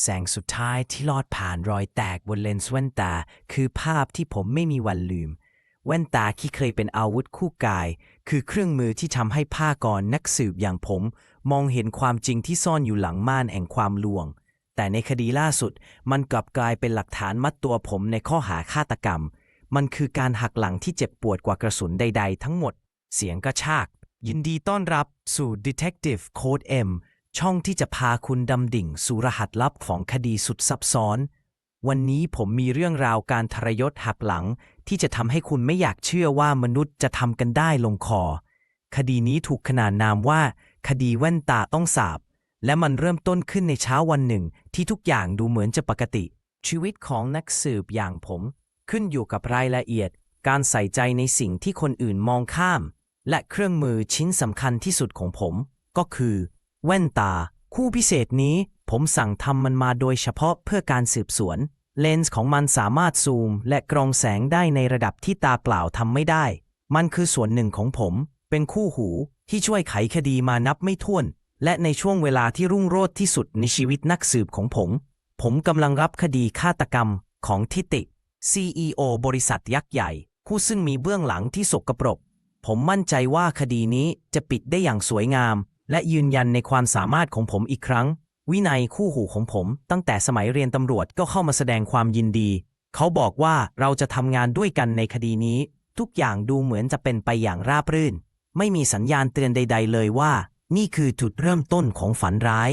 แสงสุดท้ายที่ลอดผ่านรอยแตกบนเลนส์แว่นตา คือภาพที่ผมไม่มีวันลืม แว่นตาที่เคยเป็นอาวุธคู่กาย คือเครื่องมือที่ทำให้ผ้ากรนักสืบอย่างผม มองเห็นความจริงที่ซ่อนอยู่หลังม่านแห่งความลวง แต่ในคดีล่าสุด มันกลับกลายเป็นหลักฐานมัดตัวผมในข้อหาฆาตกรรม มันคือการหักหลังที่เจ็บปวดกว่ากระสุนใด ๆ ทั้งหมด เสียงกระชาก ยินดีต้อนรับสู่ Detective Code M ช่องที่จะพาคุณดำดิ่งสู่รหัสลับของคดีสุดซับซ้อน วันนี้ผมมีเรื่องราวการทรยศหักหลัง ที่จะทำให้คุณไม่อยากเชื่อว่ามนุษย์จะทำกันได้ลงคอ คดีนี้ถูกขนานนามว่า คดีแว่นตาต้องสาบ และมันเริ่มต้นขึ้นในเช้าวันหนึ่ง ที่ทุกอย่างดูเหมือนจะปกติ ชีวิตของนักสืบอย่างผม ขึ้นอยู่กับรายละเอียด การใส่ใจในสิ่งที่คนอื่นมองข้าม และเครื่องมือชิ้นสำคัญที่สุดของผม ก็คือ แว่นตา คู่พิเศษนี้ ผมสั่งทำมันมาโดยเฉพาะเพื่อการสืบสวน เลนส์ของมันสามารถซูม และกรองแสงได้ในระดับที่ตาเปล่าทำไม่ได้ มันคือส่วนหนึ่งของผม เป็นคู่หูที่ช่วยไขคดีมานับไม่ถ้วน และในช่วงเวลาที่รุ่งโรจน์ที่สุดในชีวิตนักสืบของผม ผมกำลังรับคดีฆาตกรรมของทิติ CEO บริษัทยักษ์ใหญ่ ผู้ซึ่งมีเบื้องหลังที่สกปรก ผมมั่นใจว่าคดีนี้จะปิดได้อย่างสวยงาม และยืนยันในความสามารถของผมอีกครั้ง วินัยคู่หูของผม ตั้งแต่สมัยเรียนตำรวจก็เข้ามาแสดงความยินดี เขาบอกว่าเราจะทำงานด้วยกันในคดีนี้ ทุกอย่างดูเหมือนจะเป็นไปอย่างราบรื่น ไม่มีสัญญาณเตือนใด ๆ เลยว่า นี่คือจุดเริ่มต้นของฝันร้าย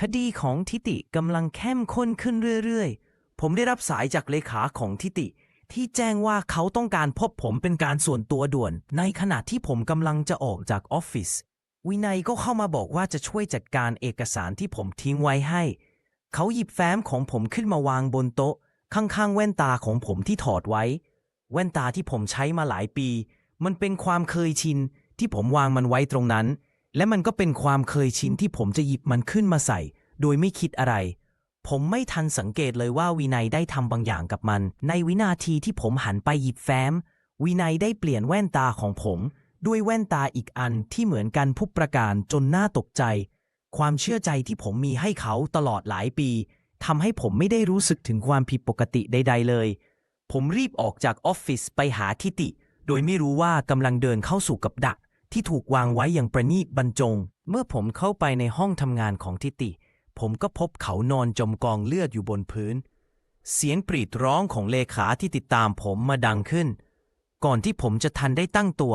คดีของทิติกำลังเข้มข้นขึ้นเรื่อยๆ ผมได้รับสายจากเลขาของทิติ ที่แจ้งว่าเขาต้องการพบผมเป็นการส่วนตัวด่วน ในขณะที่ผมกำลังจะออกจากออฟฟิศ วินัยก็เข้ามาบอกว่าจะช่วยจัดการเอกสารที่ผมทิ้งไว้ให้ เขาหยิบแฟ้มของผมขึ้นมาวางบนโต๊ะ ข้างๆ แว่นตาของผมที่ถอดไว้ แว่นตาที่ผมใช้มาหลายปี มันเป็นความเคยชินที่ผมวางมันไว้ตรงนั้น และมันก็เป็นความเคยชินที่ผมจะหยิบมันขึ้นมาใส่ โดยไม่คิดอะไร ผมไม่ทันสังเกตเลยว่าวินัยได้ทำบางอย่างกับมัน ในวินาทีที่ผมหันไปหยิบแฟ้ม วินัยได้เปลี่ยนแว่นตาของผม ด้วยแว่นตาอีกอันที่เหมือนกันพุกประการจนน่าตกใจ ความเชื่อใจที่ผมมีให้เขาตลอดหลายปีทำให้ผมไม่ได้รู้สึกถึงความผิดปกติใด ๆ เลย ผมรีบออกจากออฟฟิศไปหาทิติ โดยไม่รู้ว่ากำลังเดินเข้าสู่กับดัก ที่ถูกวางไว้อย่างประณีตบรรจง เมื่อผมเข้าไปในห้องทำงานของทิติ ผมก็พบเขานอนจมกองเลือดอยู่บนพื้น เสียงปรีดร้องของเลขาที่ติดตามผมมาดังขึ้น ก่อนที่ผมจะทันได้ตั้งตัว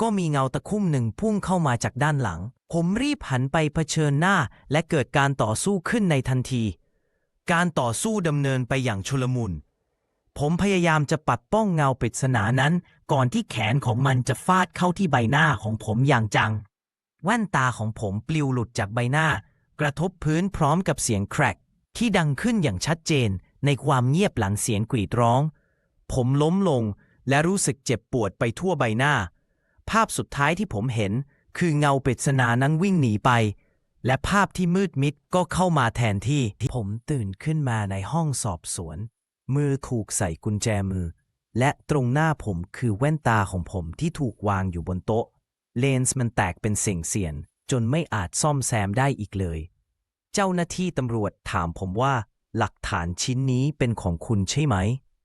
ก็มีเงาตะคุ่มหนึ่งพุ่งเข้ามาจากด้านหลัง ผมรีบหันไปเผชิญหน้า และเกิดการต่อสู้ขึ้นในทันที การต่อสู้ดำเนินไปอย่างชุลมุน ผมพยายามจะปัดป้องเงาปริศนานั้น ก่อนที่แขนของมันจะฟาดเข้าที่ใบหน้าของผมอย่างจัง แว่นตาของผมปลิวหลุดจากใบหน้า กระทบพื้นพร้อมกับเสียงแครกที่ดังขึ้นอย่างชัดเจนในความเงียบหลังเสียงกรีดร้อง ผมล้มลงและรู้สึกเจ็บปวดไปทั่วใบหน้า ภาพสุดท้ายที่ผมเห็น คือเงาปริศนานั้นวิ่งหนีไป และภาพที่มืดมิดก็เข้ามาแทนที่ที่ผมตื่นขึ้นมาในห้องสอบสวน มือถูกใส่กุญแจมือ และตรงหน้าผมคือแว่นตาของผมที่ถูกวางอยู่บนโต๊ะ เลนส์มันแตกเป็นเสิ่งเสียน จนไม่อาจซ่อมแซมได้อีกเลย เจ้าหน้าที่ตำรวจถามผมว่า หลักฐานชิ้นนี้เป็นของคุณใช่ไหม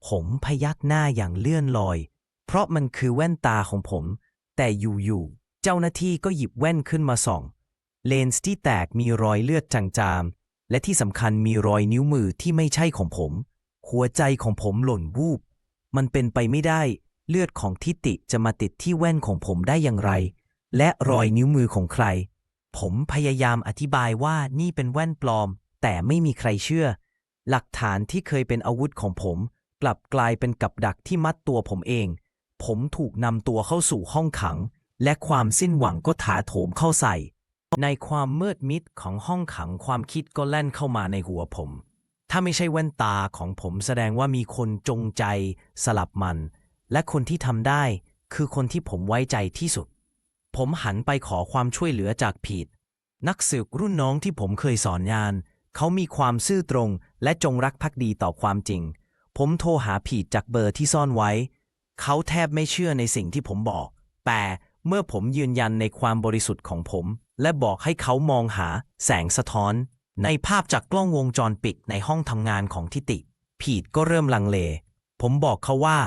ผมพยักหน้าอย่างเลื่อนลอย เพราะมันคือแว่นตาของผม แต่อยู่ๆเจ้าหน้าที่ก็หยิบแว่นขึ้นมาส่อง เลนส์ที่แตกมีรอยเลือดจางๆ และที่สำคัญมีรอยนิ้วมือที่ไม่ใช่ของผม หัวใจของผมหล่นวูบ มันเป็นไปไม่ได้ เลือดของทิติจะมาติดที่แว่นของผมได้อย่างไร และรอยนิ้วมือของใคร ผมพยายามอธิบายว่านี่เป็นแว่นปลอม แต่ไม่มีใครเชื่อ หลักฐานที่เคยเป็นอาวุธของผม กลับกลายเป็นกับดักที่มัดตัวผมเอง ผมถูกนำตัวเข้าสู่ห้องขัง และความสิ้นหวังก็ถาโถมเข้าใส่ ในความมืดมิดของห้องขังความคิดก็แล่นเข้ามาในหัวผม ถ้าไม่ใช่แว่นตาของผมแสดงว่ามีคนจงใจสลับมัน และคนที่ทำได้คือคนที่ผมไว้ใจที่สุด ผมหันไปขอความช่วยเหลือจากพีทนักสืบรุ่นน้องที่ผมเคยสอนงาน เขามีความซื่อตรงและจงรักภักดีต่อความจริง ผมโทรหาพีทจากเบอร์ที่ซ่อนไว้ เขาแทบไม่เชื่อในสิ่งที่ผมบอก แต่เมื่อผมยืนยันในความบริสุทธิ์ของผม และบอกให้เขามองหาแสงสะท้อน ในภาพจากกล้องวงจรปิดในห้องทำงานของทิติ พีทก็เริ่มลังเล ผมบอกเขาว่า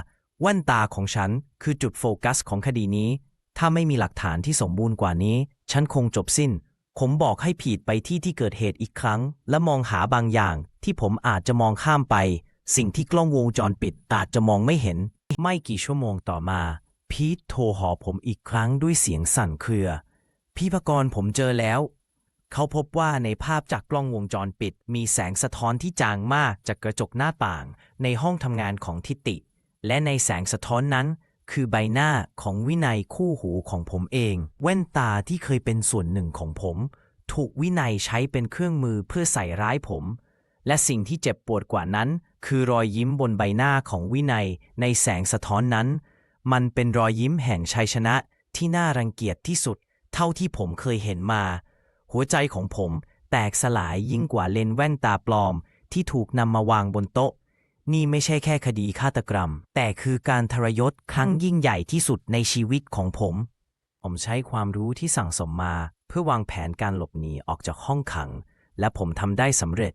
แว่นตาของฉันคือจุดโฟกัสของคดีนี้ ถ้าไม่มีหลักฐานที่สมบูรณ์กว่านี้ ฉันคงจบสิ้น ผมบอกให้พีทไปที่ที่เกิดเหตุอีกครั้ง และมองหาบางอย่างที่ผมอาจจะมองข้ามไป สิ่งที่กล้องวงจรปิดอาจจะมองไม่เห็นไม่กี่ชั่วโมงต่อมา พีทโทรหาผมอีกครั้งด้วยเสียงสั่นเครือ พี่พกรผมเจอแล้ว เขาพบว่าในภาพจากกล้องวงจรปิด มีแสงสะท้อนที่จางมากจากกระจกหน้าต่าง ในห้องทำงานของทิติ และในแสงสะท้อนนั้น คือใบหน้าของวินัยคู่หูของผมเอง แว่นตาที่เคยเป็นส่วนหนึ่งของผม ถูกวินัยใช้เป็นเครื่องมือเพื่อใส่ร้ายผม และสิ่งที่เจ็บปวดกว่านั้น คือรอยยิ้มบนใบหน้าของวินัยในแสงสะท้อนนั้น มันเป็นรอยยิ้มแห่งชัยชนะที่น่ารังเกียจที่สุด เท่าที่ผมเคยเห็นมา หัวใจของผมแตกสลายยิ่งกว่าเลนแว่นตาปลอม ที่ถูกนำมาวางบนโต๊ะ นี่ไม่ใช่แค่คดีฆาตกรรม แต่คือการทรยศครั้งยิ่งใหญ่ที่สุดในชีวิตของผม ผมใช้ความรู้ที่สั่งสมมา เพื่อวางแผนการหลบหนีออกจากห้องขัง และผมทำได้สำเร็จ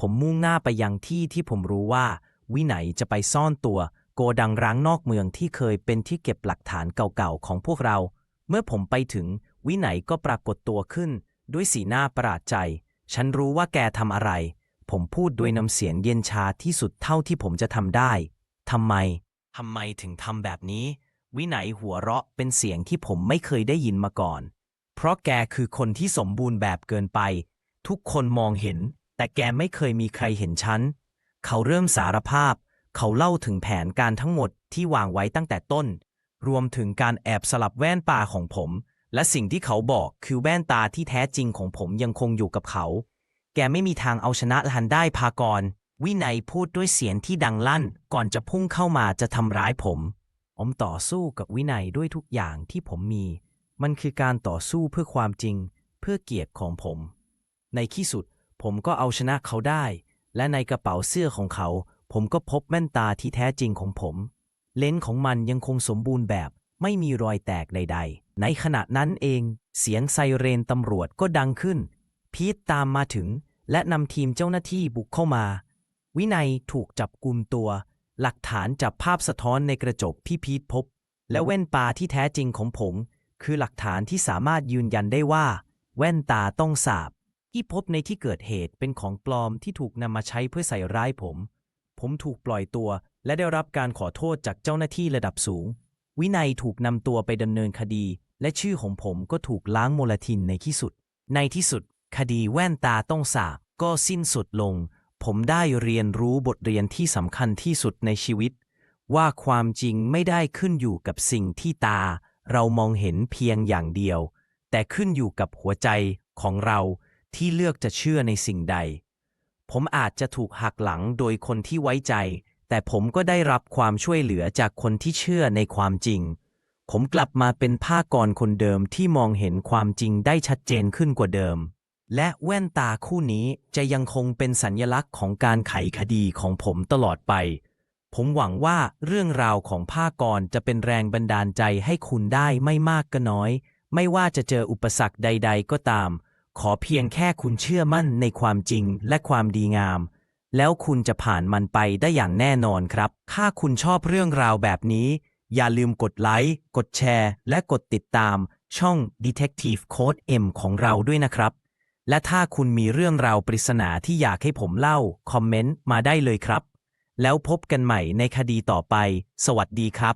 ผมมุ่งหน้าไปยังที่ที่ผมรู้ว่า วิไหนจะไปซ่อนตัว โกดังร้างนอกเมืองที่เคยเป็นที่เก็บหลักฐานเก่าๆของพวกเรา เมื่อผมไปถึง วิไหนก็ปรากฏตัวขึ้น ด้วยสีหน้าประหลาดใจ ฉันรู้ว่าแกทำอะไร ผมพูดด้วยน้ำเสียงเย็นชาที่สุดเท่าที่ผมจะทำได้ทำไมทำไมถึงทำแบบนี้ วิไหนหัวเราะเป็นเสียงที่ผมไม่เคยได้ยินมาก่อน เพราะแกคือคนที่สมบูรณ์แบบเกินไป ทุกคนมองเห็น แต่แกไม่เคยมีใครเห็นฉัน เขาเริ่มสารภาพ เขาเล่าถึงแผนการทั้งหมดที่วางไว้ตั้งแต่ต้น รวมถึงการแอบสลับแว่นตาของผม และสิ่งที่เขาบอกคือแว่นตาที่แท้จริงของผมยังคงอยู่กับเขา แกไม่มีทางเอาชนะทันได้พากร วินัยพูดด้วยเสียงที่ดังลั่น ก่อนจะพุ่งเข้ามาจะทำร้ายผม ผมต่อสู้กับวินัยด้วยทุกอย่างที่ผมมี มันคือการต่อสู้เพื่อความจริง เพื่อเกียรติของผม ในที่สุด ผมก็เอาชนะเขาได้ และในกระเป๋าเสื้อของเขา ผมก็พบแว่นตาที่แท้จริงของผม เลนส์ของมันยังคงสมบูรณ์แบบ ไม่มีรอยแตกใด ๆ ในขณะนั้นเอง เสียงไซเรนตำรวจก็ดังขึ้น พีทตามมาถึง และนำทีมเจ้าหน้าที่บุกเข้ามา วินัยถูกจับกุมตัว หลักฐานจับภาพสะท้อนในกระจกที่พีทพบ และแว่นตาที่แท้จริงของผม คือหลักฐานที่สามารถยืนยันได้ว่า แว่นตาต้องสาบ ที่พบในที่เกิดเหตุเป็นของปลอมที่ถูกนำมาใช้เพื่อใส่ร้ายผม ผมถูกปล่อยตัว และได้รับการขอโทษจากเจ้าหน้าที่ระดับสูง วินัยถูกนำตัวไปดำเนินคดี และชื่อของผมก็ถูกล้างโมลทินในที่สุด ในที่สุด คดีแว่นตาต้องสาบก็สิ้นสุดลง ผมได้เรียนรู้บทเรียนที่สำคัญที่สุดในชีวิต ว่าความจริงไม่ได้ขึ้นอยู่กับสิ่งที่ตา เรามองเห็นเพียงอย่างเดียว แต่ขึ้นอยู่กับหัวใจของเรา ที่เลือกจะเชื่อในสิ่งใด ผมอาจจะถูกหักหลังโดยคนที่ไว้ใจ แต่ผมก็ได้รับความช่วยเหลือจากคนที่เชื่อในความจริง ผมกลับมาเป็นภาคกรคนเดิมที่มองเห็นความจริงได้ชัดเจนขึ้นกว่าเดิม และแว่นตาคู่นี้จะยังคงเป็นสัญลักษณ์ของการไขคดีของผมตลอดไป ผมหวังว่าเรื่องราวของภาคกรจะเป็นแรงบันดาลใจให้คุณได้ไม่มากก็น้อย ไม่ว่าจะเจออุปสรรคใด ๆ ก็ตาม ขอเพียงแค่คุณเชื่อมั่นในความจริงและความดีงาม แล้วคุณจะผ่านมันไปได้อย่างแน่นอนครับ ถ้าคุณชอบเรื่องราวแบบนี้ อย่าลืมกดไลค์ กดแชร์ และกดติดตาม ช่อง Detective Code M ของเราด้วยนะครับ และถ้าคุณมีเรื่องราวปริศนาที่อยากให้ผมเล่า คอมเมนต์มาได้เลยครับ แล้วพบกันใหม่ในคดีต่อไป สวัสดีครับ